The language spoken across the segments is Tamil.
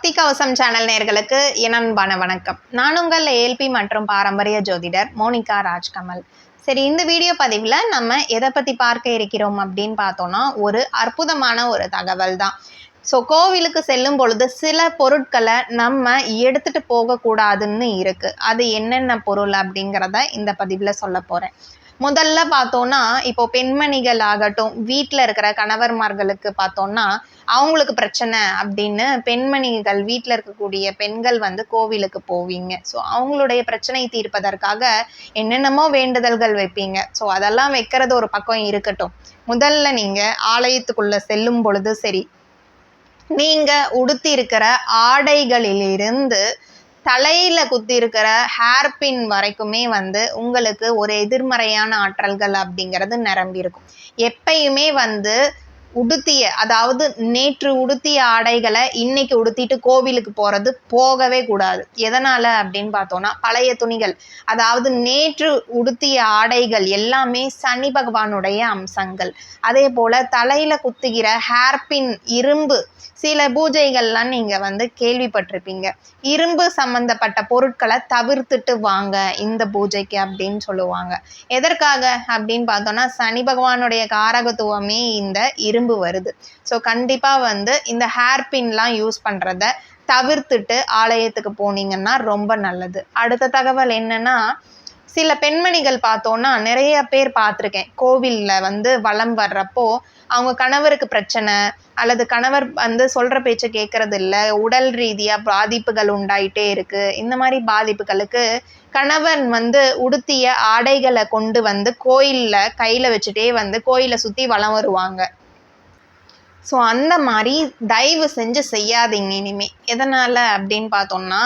பக்தி கவசம் சேனல் நேர்களுக்கு இனன்பான வணக்கம். நான் உங்கள் ஏல்பி மற்றும் பாரம்பரிய ஜோதிடர் மோனிகா ராஜ்கமல். சரி இந்த வீடியோ பதிவில் நம்ம எதை பற்றி பார்க்க இருக்கிறோம் அப்படின்னு பார்த்தோன்னா ஒரு அற்புதமான ஒரு தகவல் தான். ஸோ கோவிலுக்கு செல்லும் பொழுது சில பொருட்களை நம்ம எடுத்துட்டு போகக்கூடாதுன்னு இருக்குது அது என்னென்ன பொருள் அப்படிங்கிறத இந்த பதிவில் சொல்ல போகிறேன் முதல்ல பார்த்தோன்னா இப்போ பெண்மணிகள் ஆகட்டும் வீட்டில் இருக்கிற கணவர்மார்களுக்கு பார்த்தோன்னா அவங்களுக்கு பிரச்சனை அப்படின்னு பெண்மணிகள் வீட்டில் இருக்கக்கூடிய பெண்கள் வந்து கோவிலுக்கு போவீங்க. ஸோ அவங்களுடைய பிரச்சனை தீர்ப்பதற்காக என்னென்னமோ வேண்டுதல்கள் வைப்பீங்க. ஸோ அதெல்லாம் வைக்கிறது ஒரு பக்கம் இருக்கட்டும். முதல்ல நீங்கள் ஆலயத்துக்குள்ளே செல்லும் பொழுது சரி நீங்கள் உடுத்தி இருக்கிற ஆடைகளிலிருந்து தலையில் குத்தி இருக்கிற ஹேர் பின் வரைக்குமே வந்து உங்களுக்கு ஒரு எதிர்மறையான ஆற்றல்கள் அப்படிங்கிறது நிரம்பி இருக்கும் எப்பயுமே வந்து உடுத்திய அதாவது நேற்று உடுத்திய ஆடைகளை இன்னைக்கு உடுத்திட்டு கோவிலுக்கு போகிறது போகவே கூடாது. எதனால் அப்படின்னு பார்த்தோன்னா பழைய துணிகள். அதாவது நேற்று உடுத்திய ஆடைகள் எல்லாமே சனி பகவானுடைய அம்சங்கள். அதே போல் தலையில் குத்துகிற ஹேர்பின் இரும்பு சில பூஜைகள்லாம் நீங்கள் வந்து கேள்விப்பட்டிருப்பீங்க. இரும்பு சம்மந்தப்பட்ட பொருட்களை தவிர்த்துட்டு வாங்க இந்த பூஜைக்கு அப்படின்னு சொல்லுவாங்க. எதற்காக அப்படின்னு பார்த்தோன்னா சனி பகவானுடைய காரகத்துவமே இந்த இரும்பு வருது. ஸோ கண்டிப்பாக வந்து இந்த ஹேர் பின்லாம் யூஸ் பண்ணுறத தவிர்த்துட்டு ஆலயத்துக்கு போனீங்கன்னா ரொம்ப நல்லது. அடுத்த தகவல் என்னன்னா சில பெண்மணிகள் பார்த்தோன்னா நிறைய பேர் பார்த்துருக்கேன். கோவிலில் வந்து வலம் வர்றப்போ அவங்க கணவருக்கு பிரச்சனை அல்லது கணவர் வந்து சொல்கிற பேச்சை கேட்கறது இல்லை உடல் ரீதியாக பாதிப்புகள் உண்டாயிட்டே இருக்குது இந்த மாதிரி பாதிப்புகளுக்கு கணவன் வந்து உடுத்திய ஆடைகளை கொண்டு வந்து கோயிலில் கையில் வச்சுட்டே வந்து கோயிலை சுற்றி வலம் வருவாங்க. ஸோ அந்த மாதிரி தயவு செஞ்சு செய்யாதீங்க இனிமேல் எதனால் அப்படின்னு பார்த்தோம்னா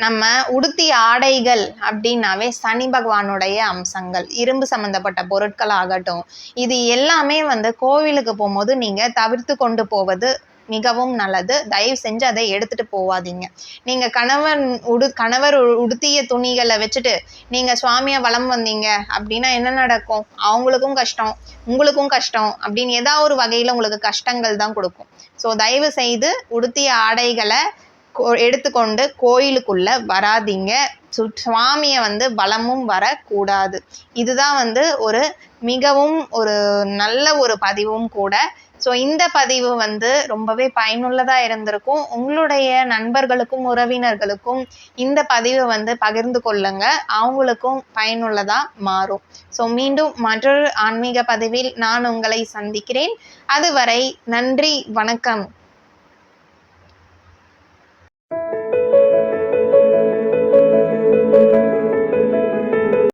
நம்ம உடுத்திய ஆடைகள் அப்படின்னாவே சனி பகவானுடைய அம்சங்கள். இரும்பு சம்மந்தப்பட்ட பொருட்கள் ஆகட்டும். இது எல்லாமே வந்து கோவிலுக்கு போகும்போது நீங்கள் தவிர்த்து கொண்டு போவது மிகவும் நல்லது. தயவு செஞ்சு அதை எடுத்துட்டு போவாதீங்க. நீங்க கணவன் உடு கணவர் உடுத்திய துணிகளை வச்சுட்டு நீங்க சுவாமியை வளம் வந்தீங்க. அப்படின்னா என்ன நடக்கும்? அவங்களுக்கும் கஷ்டம் உங்களுக்கும் கஷ்டம் அப்படின்னு ஏதாவது ஒரு வகையில உங்களுக்கு கஷ்டங்கள் தான் கொடுக்கும். ஸோ தயவு செய்து உடுத்திய ஆடைகளை எடுத்துக்கொண்டு கோயிலுக்குள்ள வராதிங்க. சுவாமியை வந்து பலமும் வரக்கூடாது. இதுதான் வந்து ஒரு மிகவும் ஒரு நல்ல ஒரு பதிவும் கூட. ஸோ இந்த பதிவு வந்து ரொம்பவே பயனுள்ளதாக இருந்திருக்கும். உங்களுடைய நண்பர்களுக்கும் உறவினர்களுக்கும் இந்த பதிவை வந்து பகிர்ந்து கொள்ளுங்க. அவங்களுக்கும் பயனுள்ளதாக மாறும். ஸோ மீண்டும் மற்றொரு ஆன்மீக பதிவில் நான் உங்களை சந்திக்கிறேன். அதுவரை நன்றி வணக்கம்.